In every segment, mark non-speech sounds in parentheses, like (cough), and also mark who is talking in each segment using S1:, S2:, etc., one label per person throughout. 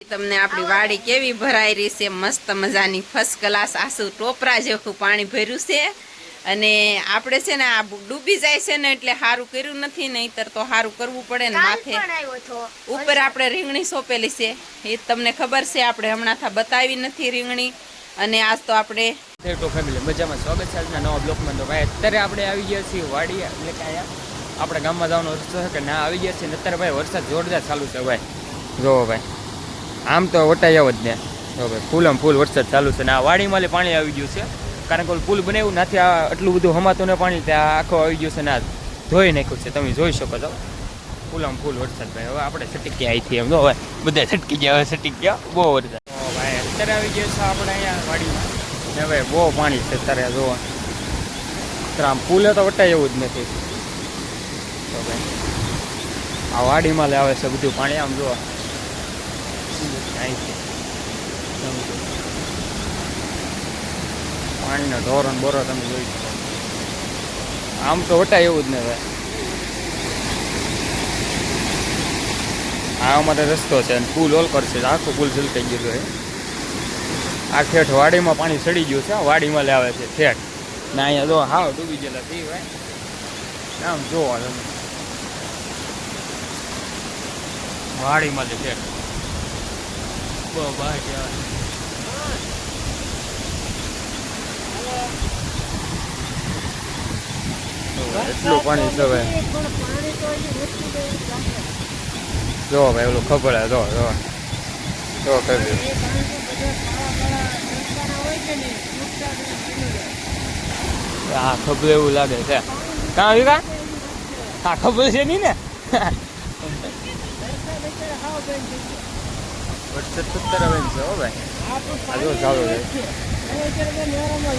S1: તમને આપણી વાડી કેવી ભરાઈ રહી છે મસ્ત મજાની ફર્સ્ટ ક્લાસ આસુ ટોપરા જેવું પાણી ભર્યું છે. અને આપણે છે ને આ ડૂબી જાય છે ને એટલે સારું કર્યું નથી નહીતર તો સારું કરવું પડે ને માથે. ઉપર આપણે રીંગણી સોંપેલી છે. એ તમને ખબર છે આપણે હમણાં થા બતાવી નથી રીંગણી. અને આજ તો આપણે
S2: તો ફેમિલી મજામાં સ્વાગત છે આજના નવા બ્લોકમાં. તો ભાઈ અત્યારે આપણે આવી ગયા છીએ વાડી એટલે કે આપણે ગામમાં જવાનો રસ્તો છે કે ના આવી ગયા છીએ. અત્યારે ભાઈ વરસાદ જોરદાર ચાલુ છે ભાઈ. જોવો ભાઈ. આમ તો વટાઈ આવો જ ને. ઓકે ફૂલમ ફૂલ વરસાદ ચાલુ છે ને આ વાડીમાં પાણી આવી ગયું છે. કારણ કે પુલ બનાવ્યું નથી આ આટલું બધું હમાતું ને પાણી ત્યાં આખો આવી ગયું છે ને આ ધોઈ નાખ્યું છે. તમે જોઈ શકો છો. ફૂલમ ફૂલ વરસાદ ભાઈ. હવે આપણે સટકી અહીંથી એમ જો હવે બધા સટકી ગયા, હવે સટકી ગયા. બહુ વરસાદ. ભાઈ અત્યારે આવી ગયો છે આપણે અહીંયા વાડીમાં. ને ભાઈ બહુ પાણી છે અત્યારે જોવા. આમ પુલે તો વટાય એવું જ નથી. તો ભાઈ, આ વાડીમાં લાવે છે બધું પાણી આમ જોવા. અહીંથી સમજો. પાણીનો ધોરણ બોરો તમે જોઈ શકો. આમ તો વટાય એવું જ ને ભાઈ આ અમારે રસ્તો છે અને પુલ ઓલ કરશે આખો પુલ છલકાઈ ગયો છે. આ ઠેઠ વાડીમાં પાણી સડી ગયું છે. વાડીમાં લે આવે છે ઠેઠ. ને અહીંયા જો હાવ ડૂબી ગયેલા થઈ ભાઈ. આમ જોવા તમે. વાડીમાં લે ઠેઠ. બહુ બહાર આવે એટલું પાણી છે ભાઈ. જો ભાઈ ઓલું ખબર જો જો. જો કરી
S3: કે કે.
S2: હા ખબર એવું લાગે છે. કાં વિકા હા ખબર છે નહીં ને? (laughs) (laughs) વરસાદ સત્તર આવે છે હો ભાઈ.
S3: આ
S2: જો ચાલુ છે.
S3: તો નેરામાં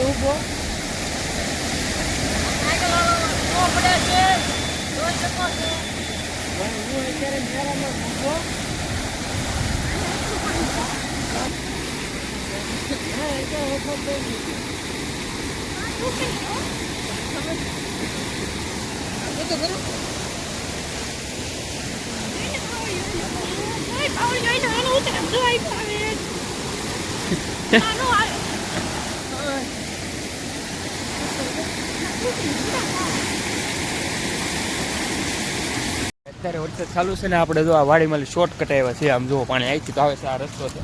S3: જ ઊભો. પણ હું અત્યારે નેરામાં જ ઊભો. હા, એટલે વખત થઈ ગઈ.
S2: અત્યારે વરસાદ ચાલુ છે ને આપણે જો આ વાડીમાં શોર્ટ આવ્યા છે આમ જો પાણી અહીંથી તો આવે છે આ રસ્તો છે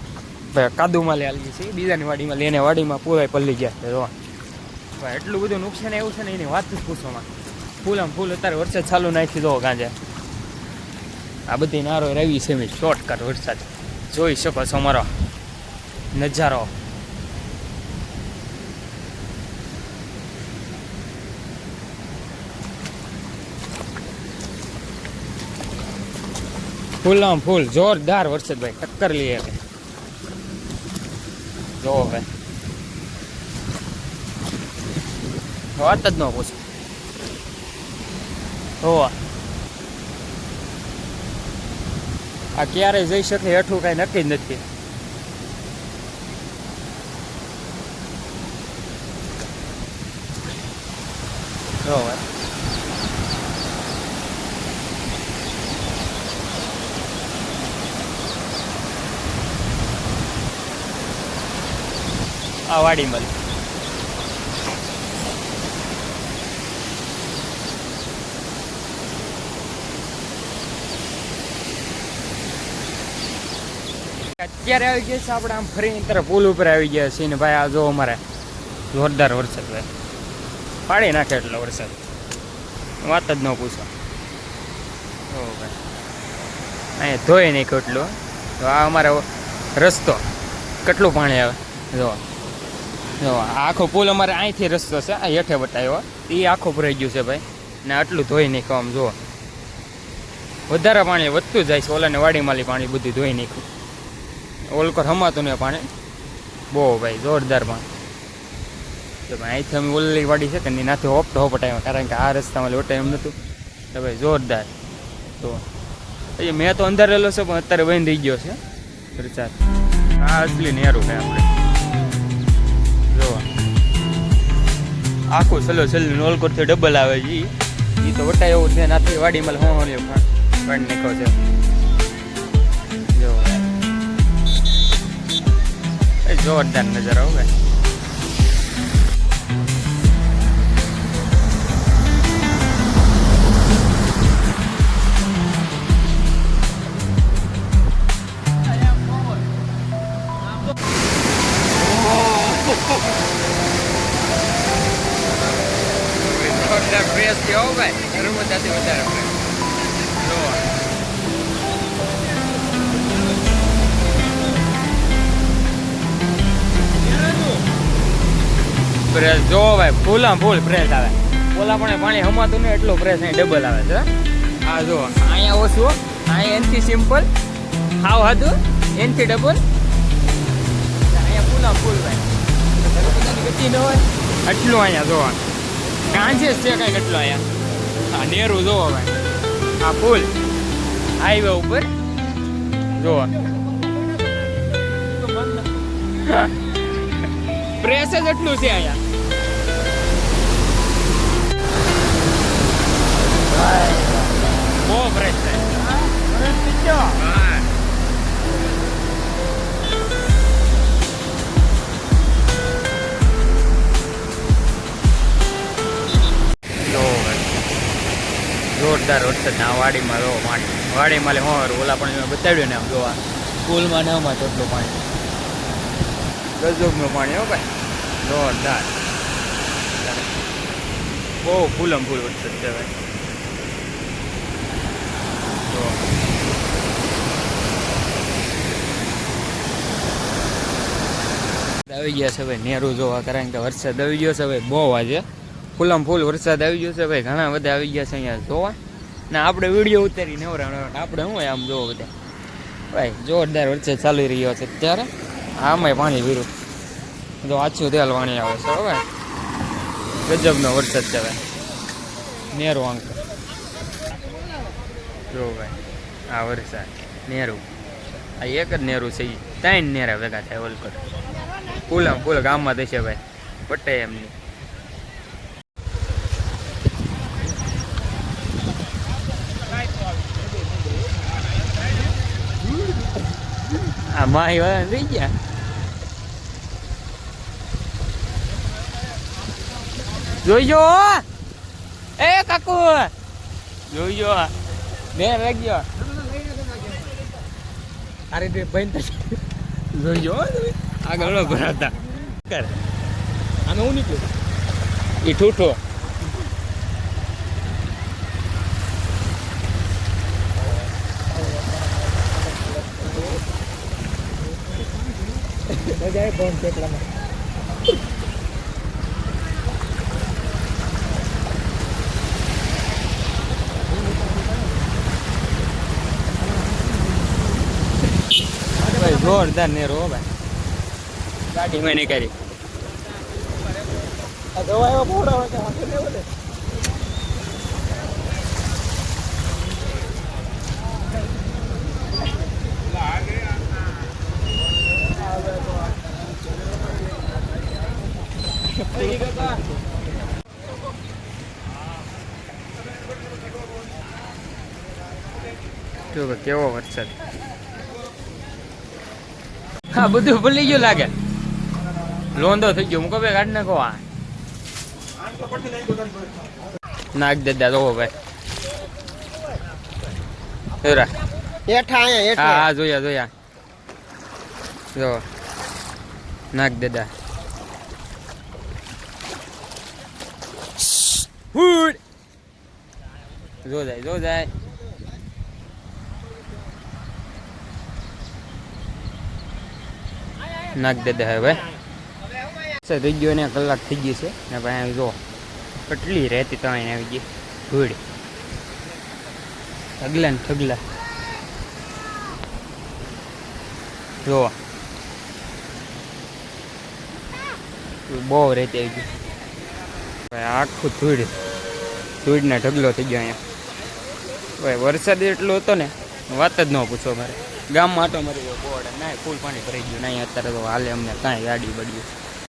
S2: ભાઈ કાદુમાં લે આલી છે બીજાની વાડીમાં લઈને વાડીમાં પૂરાય પલ્લી ગયા છે જોવા ભાઈ એટલું બધું નુકસાન એવું છે ને એની વાત જ પૂછવામાં ફૂલ આમ ફૂલ અત્યારે વરસાદ ચાલુ નાખી દો ગાંજે આ બધી નારો રવી છે મેં શોર્ટકટ વરસાદ. જોઈ શકો છો અમારો નજારો. ફૂલામ ફૂલ, જોરદાર વરસાદ ભાઈ, ટક્કર લઈએ જો હવે. વાત જ ન પૂછો. હોવા આ ક્યારે જઈ શકે હેઠું કાંઈ નક્કી નથી. જો આ વાડી મળી. અત્યારે આવી ગયા છે આપણે આમ ફરી તરફ પુલ ઉપર આવી ગયા છીએ ને ભાઈ આ જો અમારે જોરદાર વરસાદ ભાઈ પાડી નાખે એટલો વરસાદ. વાત જ ન પૂછો. ઓ ભાઈ. અહીંયા ધોઈ નહીં કેટલું તો આ અમારો રસ્તો. કેટલું પાણી આવે? જો. જો, આખો પુલ અમારે અહીંથી રસ્તો છે, આ હેઠે બતાવ્યો. એ આખો ભરાઈ ગયું છે ભાઈ. ને આટલું ધોઈ નાખ્યું આમ જુઓ વધારે પાણી વધતું જાય છે, ઓલાને વાડીમાલી પાણી બધું ધોઈ નાખ્યું. ઓલકોર હમાતું ને પાણી. બહુ ભાઈ જોરદાર પાણી. તો ભાઈ અહીંથી અમે ઓલી વાડી છે કે નાથી હોપ તો હોપ ટાઈમ કારણ કે આ રસ્તામાં લોટે એમ નહોતું તો ભાઈ જોરદાર. તો એ મેં તો અંદર રહેલો છે, પણ અત્યારે બંધ થઈ ગયો છે. પ્રચાર. આ અસલી નેરું ભાઈ આપણે. આખું સલો સલ્લું નોલકોરથી ડબલ આવે છે. ઈ. તો વટાય એવું છે નાથી વાડીમાં હો હો કાઢી જોરદાર નજારો હો ભાઈ જોરદાર ફ્રેશ થયો હો ભાઈ નર્મદાથી વધારે fresh. ફ્રેશ જો ભાઈ ફૂલા ફૂલ ફ્રેશ આવે. ઓલા પણ પાણી હમાતું નહીં, એટલું ફ્રેશ અહીં ડબલ આવે છે, હા. જો, અહીંયા ઓછું, અહીંયા એનથી સિમ્પલ હાવ હતું એનથી ડબલ અહીંયા ફૂલા ફૂલ ભાઈ. ગતિ ન હોય એટલું અહીંયા જોવા ચાન્સીસ છે કાંઈક એટલું અહીંયા. હા નેરું જોવો ભાઈ. હા ફૂલ. હાઈવે ઉપર. જોવા પ્રેસ જ એટલું છે અહીંયા. જોરદાર વરસાદ આ વાડીમાં રહો પાણી. વાડીમાં હોર ઓલા પણ બતાવ્યું ને આમ જોવા. સ્કૂલમાં ને આમાં ચોટલું પાણી. ગજબનું પાણી હો ભાઈ. જોરદાર. બહુ ફૂલમ ફૂલ વરસાદ છે ભાઈ. આવી ગયા છે ભાઈ નેરું જોવા કારણ કે વરસાદ આવી ગયો છે ભાઈ બહુ આજે. ફૂલમ ફૂલ વરસાદ આવી ગયો છે ભાઈ ઘણા બધા આવી ગયા છે અહીંયા જોવા. ને આપણે વીડિયો ઉતારી નવરા આપણે શું આમ જોવો બધા. ભાઈ, જોરદાર વરસાદ ચાલી રહ્યો છે અત્યારે. આમાંય પાણી વીરું તો આછું તેલ પાણી આવે છે હવે ગજબનો વરસાદ છે ભાઈ નેરો અંક જો ભાઈ, આ વરસાદ. નેરું. આ એક જ નેરું છે. ત્રણ નેરા ભેગા થાય ઓલકટ ફૂલમ ફૂલ ગામમાં દેશે ભાઈ. પટે એમની. માહી વાળા થઈ ગયા જોઈજો એ કાકુ જોઈજો બે લાગ્યો આ રીતે બંધ જોઈજો. આગળ ભરાતા કર આનો હું નીકળું એ ઠૂઠો ભાઈ જોરદાર ને રો ભાઈ. ગાડીમાં મોડા કરી જો ભાઈ કેવો વરસાદ હા બધું ભૂલી ગયું લાગે લોંદો થઈ ગયો મૂકો ભાઈ કાઢ નાખો આ નાખ દેતા જોવો ભાઈ જોરા.
S3: હેઠા અહીંયા
S2: હા
S3: હેઠા
S2: હા જોયા જોયા જો નાખ હુડ. જો જાય જો જાય. નાખ દેતા હવે. થઈ ગયો ને કલાક થઈ ગઈ છે. ને ભાઈ જો કેટલી રહેતી તો અહીં આવી ગઈ. ધૂળ ઠગલા ને ઠગલા જો. બહુ રહેતી આવી ભાઈ આખું ધૂળ, ધૂળના ઢગલો થઈ ગયો અહીંયા. ભાઈ વરસાદ એટલો હતો ને, વાત જ ન પૂછો મારે. ગામમાં આટો મારી ગયો બોર્ડ ના ફૂલ પાણી ભરાઈ ગયું નહીં અત્યારે તો હાલે અમને કાંઈ ગાડી બળ્યું